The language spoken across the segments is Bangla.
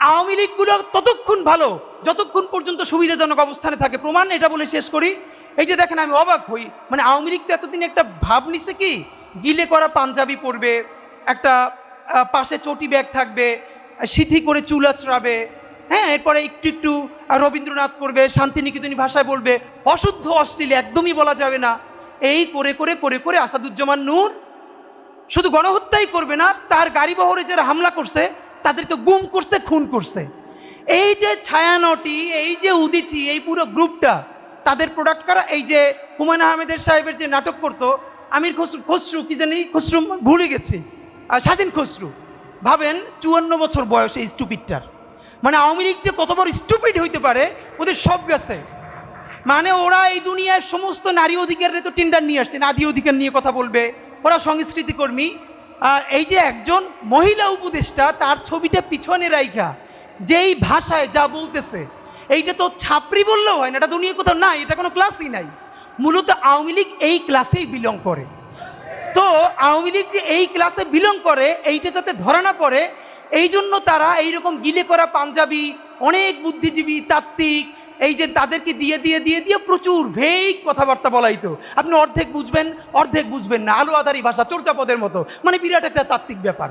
আওয়ামী লীগগুলো ততক্ষণ ভালো, যতক্ষণ পর্যন্ত সুবিধাজনক অবস্থানে থাকে। প্রমাণ এটা বলে শেষ করি। এই যে দেখেন, আমি অবাক হই। মানে আওয়ামী লীগ তো এতদিন একটা ভাব নিছে কি? গিলে করা পাঞ্জাবি পরবে, একটা পাশে চটি ব্যাগ থাকবে, সিথি করে চুল আঁচড়াবে হ্যাঁ এরপরে একটু একটু রবীন্দ্রনাথ করবে শান্তিনিকেতনী ভাষায় বলবে। অশুদ্ধ, অশ্লীল, একদমই বলা যাবে না। এই করে করে করে করে আসাদুজ্জামান নূর শুধু গণহত্যাই করবে না, তার গাড়ি বহরে যারা হামলা করছে তাদেরকে গুম করছে, খুন করছে। এই যে ছায়ানটি, এই যে উদিচি, এই পুরো গ্রুপটা, তাদের প্রোডাক্ট করা? এই যে হুমায়ুন আহমেদের সাহেবের যে নাটক করতো, আমির খসরু খসরু, কি জানি, খসরু ভুলে গেছি। আর স্বাধীন খসরু। ভাবেন চুয়ান্ন বছর বয়স এই স্টুপিডটার মানে আওয়ামী লীগ যে কত বড় স্টুপিড হইতে পারে, ওদের সব গেছে। মানে ওরা এই দুনিয়ার সমস্ত নারী অধিকারের তো টেন্ডার নিয়ে আসছে, নারী অধিকার নিয়ে কথা বলবে। ওরা সংস্কৃতি কর্মী এই যে একজন মহিলা উপদেষ্টা, তার ছবিটা পিছনে রাইখা, যেই ভাষায় যা বলতেছে। এইটা তো ছাপরি বললেও হয় না, এটা দুনিয়া কোথাও নাই, এটা কোনো ক্লাসই নাই। মূলত আওয়ামী লীগ এই ক্লাসেই বিলং করে। তো আওয়ামী লীগ যে এই ক্লাসে বিলং করে, এইটা যাতে ধরা না পড়ে এই জন্য তারা এইরকম গিলে করা পাঞ্জাবি, অনেক বুদ্ধিজীবী, তাত্ত্বিক এই যে তাদেরকে দিয়ে দিয়ে দিয়ে দিয়ে প্রচুর ভেগ কথাবার্তা বলাই তো আপনি অর্ধেক বুঝবেন অর্ধেক বুঝবেন না। আলো আধারি ভাষা, চর্চাপদের মতো। মানে বিরাট একটা তাত্ত্বিক ব্যাপার।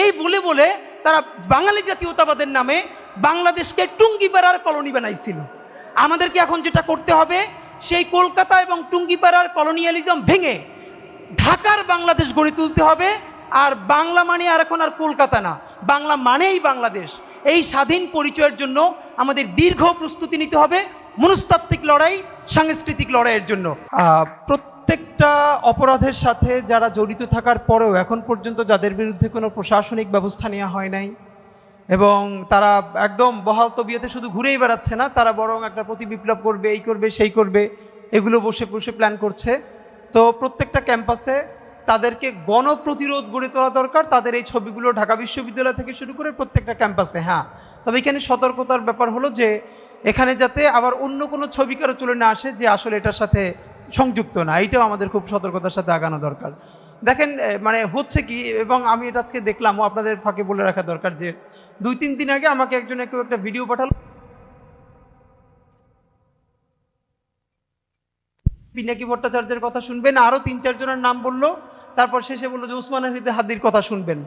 এই বলে বলে তারা বাঙালি জাতীয়তাবাদের নামে বাংলাদেশকে টুঙ্গিপাড়ার কলোনি বানাইছিল। আমাদেরকে এখন যেটা করতে হবে, সেই কলকাতা এবং টুঙ্গিপাড়ার কলোনিয়ালিজম ভেঙে ঢাকার বাংলাদেশ গড়ে তুলতে হবে। আর বাংলা মানে আর এখন আর কলকাতা না। বাংলা মানেই বাংলাদেশ। এই স্বাধীন পরিচয়ের জন্য আমাদের দীর্ঘ প্রস্তুতি নিতে হবে মনস্তাত্ত্বিক লড়াই, সাংস্কৃতিক লড়াইয়ের জন্য। প্রত্যেকটা অপরাধের সাথে যারা জড়িত থাকার পরেও এখন পর্যন্ত যাদের বিরুদ্ধে কোনো প্রশাসনিক ব্যবস্থা নেওয়া হয় নাই, এবং তারা একদম বহাল তবিয়তে শুধু ঘুরেই বেড়াচ্ছে না, তারা বরং একটা প্রতি বিপ্লব করবে, এই করবে, সেই করবে, এগুলো বসে বসে প্ল্যান করছে। তো প্রত্যেকটা ক্যাম্পাসে তাদেরকে গণপ্রতিরোধ গড়ে তোলা দরকার। তাদের এই ছবিগুলো ঢাকা বিশ্ববিদ্যালয় থেকে শুরু করে প্রত্যেকটা ক্যাম্পাসে হ্যাঁ। তবে এখানে সতর্কতার ব্যাপার হলো যে, এখানে যাতে আবার অন্য কোনো ছবি কারও চলে না আসে যে আসলে এটার সাথে সংযুক্ত না এটাও আমাদের খুব সতর্কতার সাথে আগানো দরকার। দেখেন মানে হচ্ছে কি, এবং আমি এটা আজকে দেখলাম আপনাদের ফাঁকে বলে রাখা দরকার যে, দুই তিন দিন আগে আমাকে একজন কেউ একটা ভিডিও পাঠালো। পিনাকি ভট্টাচার্যের কথা শুনবেন? আরও তিন চারজনের নাম বলল, তারপর শেষে বলল যে উসমান হাদির কথা শুনবেন।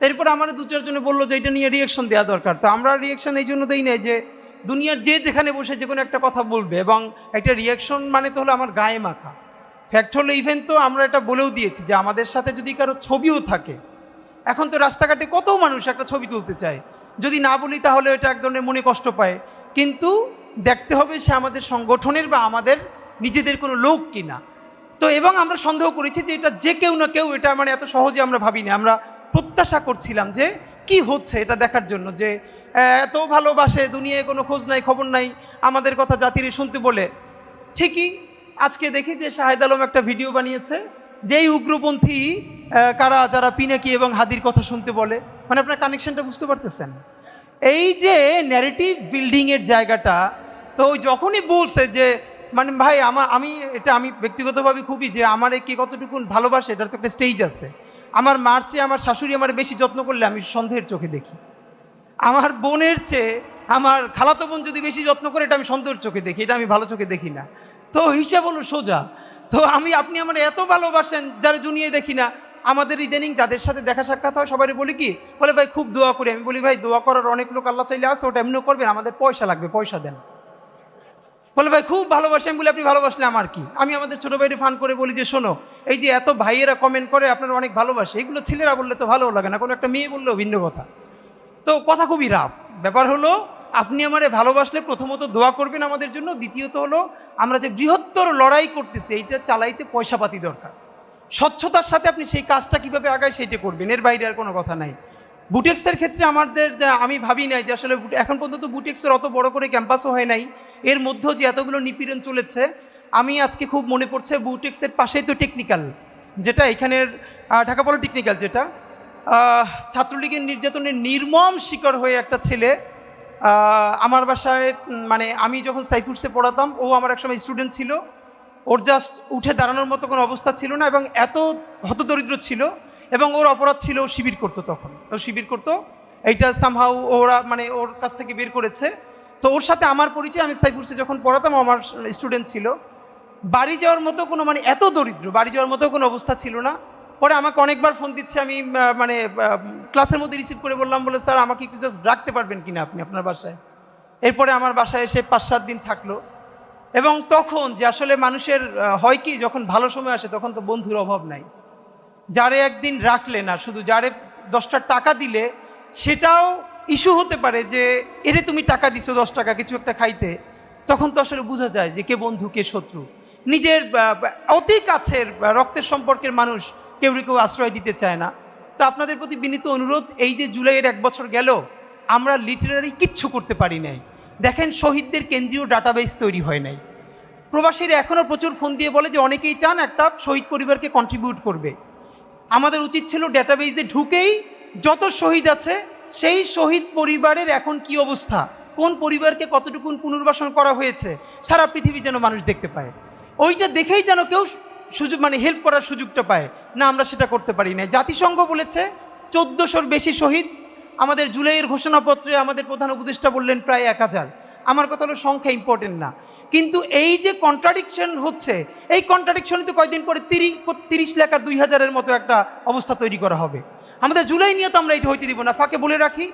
এরপর আমার দু চারজনে বলল যে এটা নিয়ে রিয়েকশন দেওয়া দরকার। তো আমরা রিয়েকশন এই জন্য দিই নাই যে দুনিয়ার যে যেখানে বসে যে কোনো একটা কথা বলবে এবং একটা রিয়েকশন মানে তো হলো আমার গায়ে মাখা। ফ্যাক্ট হলো ইভেন তো আমরা এটা বলেও দিয়েছি যে আমাদের সাথে যদি কারও ছবিও থাকে, এখন তো রাস্তাঘাটে কত মানুষ একটা ছবি তুলতে চায়। যদি না বলি তাহলে এটা এক ধরনের মনে কষ্ট পায়। কিন্তু দেখতে হবে সে আমাদের সংগঠনের বা আমাদের নিজেদের কোনো লোক কিনা। তো এবং আমরা সন্দেহ করেছি যে এটা যে কেউ না কেউ এটা মানে এত সহজে আমরা ভাবিনি। আমরা প্রত্যাশা করছিলাম যে কি হচ্ছে এটা দেখার জন্য যে এত ভালোবাসে, দুনিয়ায় কোনো খোঁজ নাই, খবর নাই, আমাদের কথা জাতির শুনতে বলে। ঠিকই আজকে দেখি যে শাহেদ আলম একটা ভিডিও বানিয়েছে, যেই উগ্রপন্থী কারা, যারা পিনাকি এবং হাদির কথা শুনতে বলে। মানে আপনার কানেকশনটা বুঝতে পারতেছেন? এই যে ন্যারেটিভ বিল্ডিংয়ের জায়গাটা, তো যখনই বলছে যে মানে ভাই আমার আমি, এটা আমি ব্যক্তিগতভাবে খুবই যে, আমার কে কতটুকুন ভালোবাসে, এটার তো একটা স্টেজ আছে। আমার মার চেয়ে আমার শাশুড়ি আমার বেশি যত্ন করলে আমি সন্দেহের চোখে দেখি। আমার বোনের চেয়ে আমার খালাতো বোন যদি বেশি যত্ন করে, এটা আমি সন্দেহের চোখে দেখি, এটা আমি ভালো চোখে দেখি না। তো হিসাব হলো সোজা। তো আমি, আপনি আমার এত ভালোবাসেন, যারা জুনিয়ে দেখি না, আমাদের ইদানিং যাদের সাথে দেখা সাক্ষাৎ হয় সবাই বলি কি, বলে, ভাই, খুব দোয়া করি। আমি বলি, ভাই, দোয়া করার অনেক লোক আল্লাহ চাইলে আছে, ওটা এমনিও করবেন, আমাদের পয়সা লাগবে, পয়সা দেন। বলে, ভাই, খুব ভালোবাসি। আমি বলি, আপনি ভালোবাসলে আমার কি? আমি আমাদের ছোট ভাইরে ফান করে বলি যে, শোনো, এই যে এত ভাইয়েরা কমেন্ট করে, আপনারা অনেক ভালোবাসে। এগুলো ছেলেরা বললে তো ভালো লাগে না। কোনো একটা মেয়ে বললেও ভিন্ন কথা। তো কথা খুবই রাফ ব্যাপার হলো, আপনি আমারে ভালোবাসলে প্রথমত দোয়া করবেন আমাদের জন্য, দ্বিতীয়ত হলো, আমরা যে বৃহত্তর লড়াই করতেছি, এইটা চালাইতে পয়সাপাতি দরকার। স্বচ্ছতার সাথে আপনি সেই কাজটা কীভাবে আগায়, সেইটা করবেন। এর বাইরে আর কোনো কথা নাই। বুটেক্সের ক্ষেত্রে আমাদের আমি ভাবি নাই যে আসলে এখন পর্যন্ত বুটেক্সের অত বড় করে ক্যাম্পাসও হয় নাই। এর মধ্যেও যে এতগুলো নিপীড়ন চলেছে, আমি আজকে খুব মনে পড়ছে বুটেক্সের পাশেই তো টেকনিক্যাল যেটা এখানের ঢাকা পলিটেকনিক্যাল যেটা। ছাত্রলীগের নির্যাতনের নির্মম শিকার হয়ে একটা ছেলে আমার বাসায় মানে আমি যখন সাইফুডসে পড়াতাম, ও আমার একসময় স্টুডেন্ট ছিল। ওর জাস্ট উঠে দাঁড়ানোর মতো কোনো অবস্থা ছিল না এবং এত হতদরিদ্র ছিল এবং ওর অপরাধ ছিল শিবির করতো তখন। ও শিবির করতো। এইটা সামহাউ ওরা মানে ওর কাছ থেকে বের করেছে। তো ওর সাথে আমার পরিচয়, আমি সাইফুরসে যখন পড়াতাম আমার স্টুডেন্ট ছিল। বাড়ি যাওয়ার মতো কোনো মানে এত দরিদ্র, বাড়ি যাওয়ার মতো কোনো অবস্থা ছিল না। পরে আমাকে অনেকবার ফোন দিচ্ছে, আমি মানে ক্লাসের মধ্যে রিসিভ করে বললাম, বলে, স্যার, আমাকে একটু জাস্ট রাখতে পারবেন কিনা আপনি আপনার বাসায়? এরপরে আমার বাসায় এসে পাঁচ সাত দিন থাকল। এবং তখন যে আসলে মানুষের হয় কি, যখন ভালো সময় আসে, তখন তো বন্ধুর অভাব নাই। যারে একদিন রাখলে না, শুধু যারে দশটা টাকা দিলে, সেটাও ইস্যু হতে পারে যে, এরে তুমি টাকা দিছো দশ টাকা, কিছু একটা খাইতে। তখন তো আসলে বোঝা যায় যে, কে বন্ধু, কে শত্রু। নিজের অতি কাছের রক্তের সম্পর্কের মানুষ কেউ কেউ আশ্রয় দিতে চায় না। তো আপনাদের প্রতি বিনীত অনুরোধ, এই যে জুলাইয়ের এক বছর গেল, আমরা লিটারারি কিচ্ছু করতে পারি নাই। দেখেন, শহীদদের কেন্দ্রীয় ডাটাবেস তৈরি হয় নাই। প্রবাসীরা এখনও প্রচুর ফোন দিয়ে বলে যে, অনেকেই চান একটা শহীদ পরিবারকে কন্ট্রিবিউট করবে। আমাদের উচিত ছিল ডেটাবেসে ঢুকেই যত শহীদ আছে, সেই শহীদ পরিবারের এখন কি অবস্থা? কোন পরিবারকে কতটুকুন পুনর্বাসন করা হয়েছে? সারা পৃথিবী যেন মানুষ দেখতে পায়। ওইটা দেখেই যেন কেউ সুযোগ মানে হেল্প করার সুযোগটা পায়। না, আমরা সেটা করতে পারি না জাতিসংঘ বলেছে, চোদ্দোশোর বেশি শহীদ। আমাদের জুলাইয়ের ঘোষণাপত্রে আমাদের প্রধান উপদেষ্টা বললেন প্রায় এক হাজার। আমার কথা হলো সংখ্যা ইম্পর্টেন্ট না। কিন্তু এই যে কন্ট্রাডিকশন হচ্ছে, এই কন্ট্রাডিকশনই তো কয়েকদিন পরে তিরিশ তিরিশ লাখ দুই হাজারের মতো একটা অবস্থা তৈরি করা হবে। আমাদের জুলাই নিয়ে তো আমরা এটা হইতে দিব না। ফাঁকে বলে রাখি,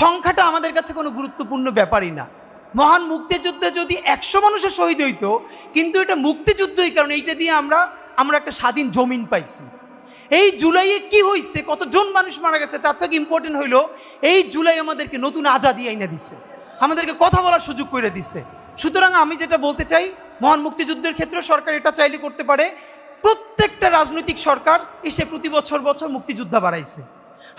সংখ্যাটা আমাদের কাছে কোনো গুরুত্বপূর্ণ ব্যাপারই না। মহান মুক্তিযুদ্ধে যদি একশো মানুষের শহীদ হইতো, কিন্তু এটা মুক্তিযুদ্ধই কারণ, এইটা দিয়ে আমরা আমরা একটা স্বাধীন জমিন পাইছি। এই জুলাইয়ে কি হয়েছে কতজন মানুষ মারা গেছে, তার থেকে ইম্পর্টেন্ট হইল, এই জুলাই আমাদেরকে নতুন আজাদি আইনা দিচ্ছে আমাদেরকে কথা বলার সুযোগ করে দিচ্ছে সুতরাং আমি যেটা বলতে চাই, মহান মুক্তিযুদ্ধের ক্ষেত্রে সরকার এটা চাইলে করতে পারে। প্রত্যেকটা রাজনৈতিক সরকার এসে প্রতি বছর বছর মুক্তিযোদ্ধা বাড়াইছে।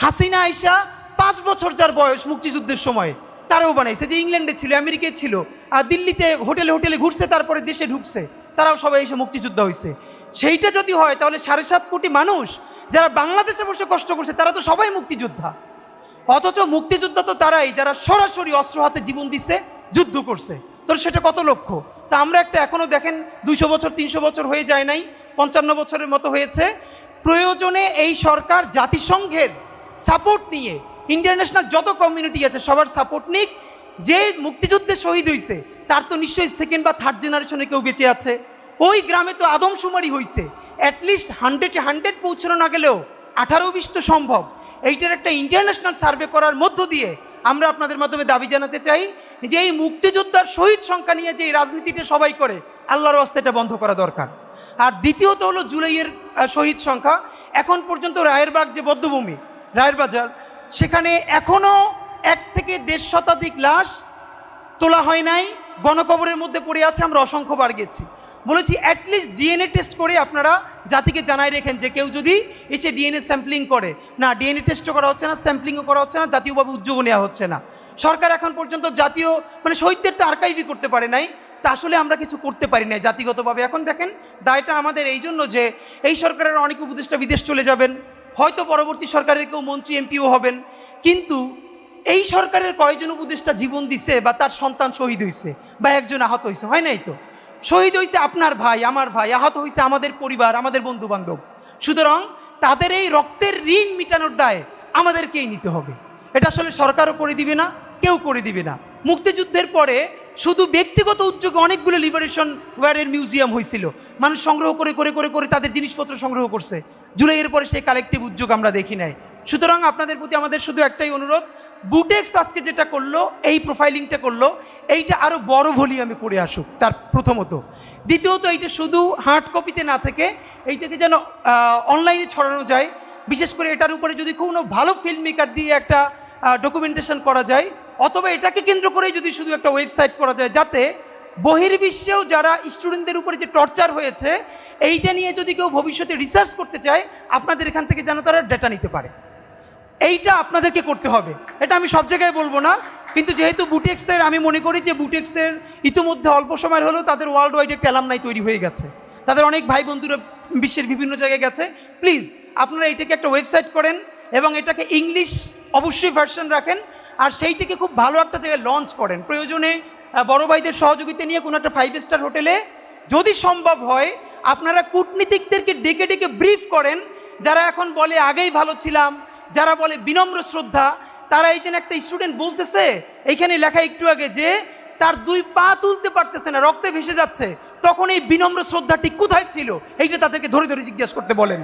হাসিনা আইসা পাঁচ বছর যার বয়স মুক্তিযুদ্ধের সময়, তারাও বানাইছে। যে ইংল্যান্ডে ছিল, আমেরিকায় ছিল, আর দিল্লিতে হোটেলে হোটেলে ঘুরছে, তারপরে দেশে ঢুকছে, তারাও সবাই এসে মুক্তিযোদ্ধা হয়েছে সেইটা যদি হয়, তাহলে সাড়ে সাত কোটি মানুষ যারা বাংলাদেশে বসে কষ্ট করছে, তারা তো সবাই মুক্তিযোদ্ধা। অথচ মুক্তিযোদ্ধা তো তারাই যারা সরাসরি অস্ত্র হাতে জীবন দিছে, যুদ্ধ করছে। তো সেটা কত লক্ষ্য তা আমরা একটা এখনও দেখেন দুইশো বছর, তিনশো বছর হয়ে যায় নাই, পঞ্চান্ন বছরের মতো হয়েছে। প্রয়োজনে এই সরকার জাতিসংঘের সাপোর্ট নিয়ে ইন্টারন্যাশনাল যত কমিউনিটি আছে সবার সাপোর্ট নিক, যে মুক্তিযুদ্ধে শহীদ হয়েছে তার তো নিশ্চয়ই সেকেন্ড বা থার্ড জেনারেশনে কেউ বেঁচে আছে। ওই গ্রামে তো আদমশুমারি হয়েছে অ্যাটলিস্ট হান্ড্রেডে হান্ড্রেড পৌঁছানো না গেলেও আঠারো বিশ তো সম্ভব। এইটার একটা ইন্টারন্যাশনাল সার্ভে করার মধ্য দিয়ে আমরা আপনাদের মাধ্যমে দাবি জানাতে চাই যে এই মুক্তিযোদ্ধার শহীদ সংখ্যা নিয়ে যে রাজনীতিটা সবাই করে, আল্লাহর হস্তে এটা বন্ধ করা দরকার। আর দ্বিতীয়ত হলো জুলাইয়ের শহীদ সংখ্যা। এখন পর্যন্ত রায়েরবাগ যে বদ্ধভূমি রায়ের বাজার সেখানে এখনও এক থেকে দেড় শতাধিক লাশ তোলা হয় নাই গণকবরের মধ্যে পড়ে আছে, আমরা অসংখ্যবার গেছি। বলেছি অ্যাটলিস্ট ডিএনএ টেস্ট করে আপনারা জাতিকে জানাই রেখেন যে কেউ যদি এসে ডিএনএ স্যাম্পলিং করে। না ডিএনএ টেস্টও করা হচ্ছে না স্যাম্পলিংও করা হচ্ছে না, জাতীয়ভাবে উদ্যোগও নেওয়া হচ্ছে না। সরকার এখন পর্যন্ত জাতীয় মানে শহীদদের তো আর্কাইভই করতে পারে নাই, তা আসলে আমরা কিছু করতে পারি নাই জাতিগতভাবে। এখন দেখেন, দায়টা আমাদের এই জন্য যে এই সরকারের অনেক উপদেষ্টা বিদেশ চলে যাবেন, হয়তো পরবর্তী সরকারের কেউ মন্ত্রী, এমপিও হবেন, কিন্তু এই সরকারের কয়জন উপদেষ্টা জীবন দিছে বা তার সন্তান শহীদ হয়েছে বা একজন আহত হয়েছে হয় নাই তো? শহীদ হয়েছে আপনার ভাই, আমার ভাই, আহত হয়েছে আমাদের পরিবার, আমাদের বন্ধু বান্ধব সুতরাং তাদের এই রক্তের ঋণ মিটানোর দায় আমাদেরকেই নিতে হবে। এটা আসলে সরকারও করে দিবে না কেউ করে দিবে না। মুক্তিযুদ্ধের পরে শুধু ব্যক্তিগত উদ্যোগে অনেকগুলো লিবারেশন ওয়ারের মিউজিয়াম হয়েছিল। মানুষ সংগ্রহ করে করে করে করে তাদের জিনিসপত্র সংগ্রহ করছে। জুলাইয়ের পরে সেই কালেকটিভ উদ্যোগ আমরা দেখি নাই। সুতরাং আপনাদের প্রতি আমাদের শুধু একটাই অনুরোধ বুটেক্স আজকে যেটা করল, এই প্রোফাইলিংটা করল, এইটা আরও বড় ভলিউমে করে আসুক, তার প্রথমত। দ্বিতীয়ত, এইটা শুধু হার্ড কপিতে না থেকে, এইটাকে যেন অনলাইনে ছড়ানো যায়। বিশেষ করে এটার উপরে যদি কোনো ভালো ফিল্ম মেকার দিয়ে একটা ডকুমেন্টেশন করা যায় অথবা এটাকে কেন্দ্র করেই যদি শুধু একটা ওয়েবসাইট করা যায়, যাতে বহির্বিশ্বেও যারা স্টুডেন্টদের উপরে যে টর্চার হয়েছে, এইটা নিয়ে যদি কেউ ভবিষ্যতে রিসার্চ করতে চায়, আপনাদের এখান থেকে যেন তারা ডেটা নিতে পারে। এইটা আপনাদেরকে করতে হবে। এটা আমি সব জায়গায় বলব না, কিন্তু যেহেতু বুটেক্সের, আমি মনে করি যে বুটেক্সের ইতিমধ্যে অল্প সময় হলেও তাদের ওয়ার্ল্ড ওয়াইড একটা অ্যালামনাই তৈরি হয়ে গেছে। তাদের অনেক ভাই বন্ধুরা বিশ্বের বিভিন্ন জায়গায় গেছে। প্লিজ আপনারা এটাকে একটা ওয়েবসাইট করেন এবং এটাকে ইংলিশ অবশ্যই ভার্সন রাখেন। আর সেইটাকে খুব ভালো একটা জায়গায় লঞ্চ করেন। প্রয়োজনে বড় ভাইদের সহযোগিতা নিয়ে কোনো একটা ফাইভ স্টার হোটেলে যদি সম্ভব হয়, আপনারা কূটনীতিকদেরকে ডেকে ডেকে ব্রিফ করেন। যারা এখন বলে, আগেই ভালো ছিলাম, যারা বলে, বিনম্র শ্রদ্ধা, তারা এই যেন একটা স্টুডেন্ট বলতেছে, এইখানে লেখা একটু আগে যে, তার দুই পা তুলতে পারতেছে না, রক্তে ভেসে যাচ্ছে। তখন এই বিনম্র শ্রদ্ধাটি কোথায় ছিল? এইটা তাদেরকে ধরে ধরে জিজ্ঞেস করতে বলেন।